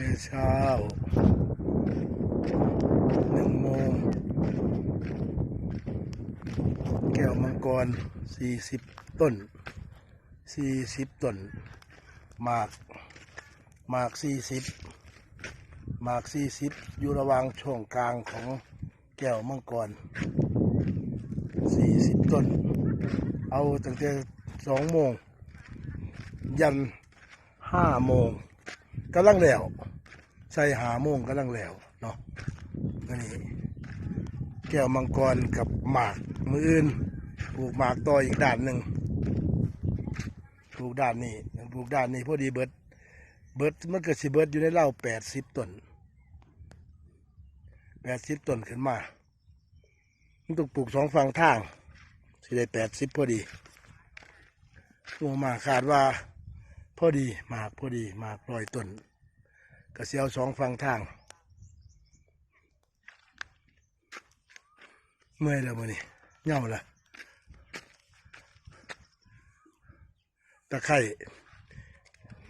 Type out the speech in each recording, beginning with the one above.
แต่เช้าหนึ่งโมงแก้วมังกรสี่สิบต้นสี่สิบต้นหมากหมากสี่สิบหมากสี่สิบอยู่ระหว่างช่วงกลางของแก้วมังกรสี่สิบต้น เอาตั้งแต่สองโมง ยันห้าโมงกำลังแล้ว ใส่หาโมงกำลังแล้วเนาะนนี้แก้วมังกรกับหมากมืออื่นปลูกหมากต่ออีกด้านหนึ่งปลูกด้านนี้ปลูกด้านนี้พอดีเบิด เบิดมันก็สิเบิดอยู่ในเล่าแปดสิบต้นแปดสิบต้นขึ้นมามันต้องปลูกสองฝั่งทางสิได้แปดสิบพอดีลงมาคาดว่า พอดีหมากพอดีหมากลอยต้น กระเสียวสองฝั่งทาง เมื่อยแล้วมือนี่เงาละตะไคร่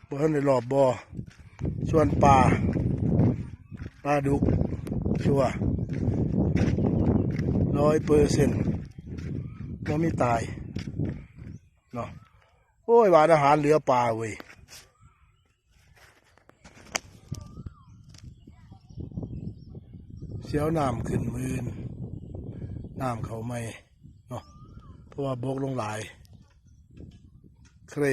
บนในรอบบอส่วนปลาปลาดุกชัวร้อยเปอร์เซ็นต์ก็ไม่ตายเนาะโอ้ยหวานอาหารเหลือปลาเว้ย เสียวน้ำขึ้นมืนน้ำเขาไม่เนาะเพราะว่าบกลงหลาย เคร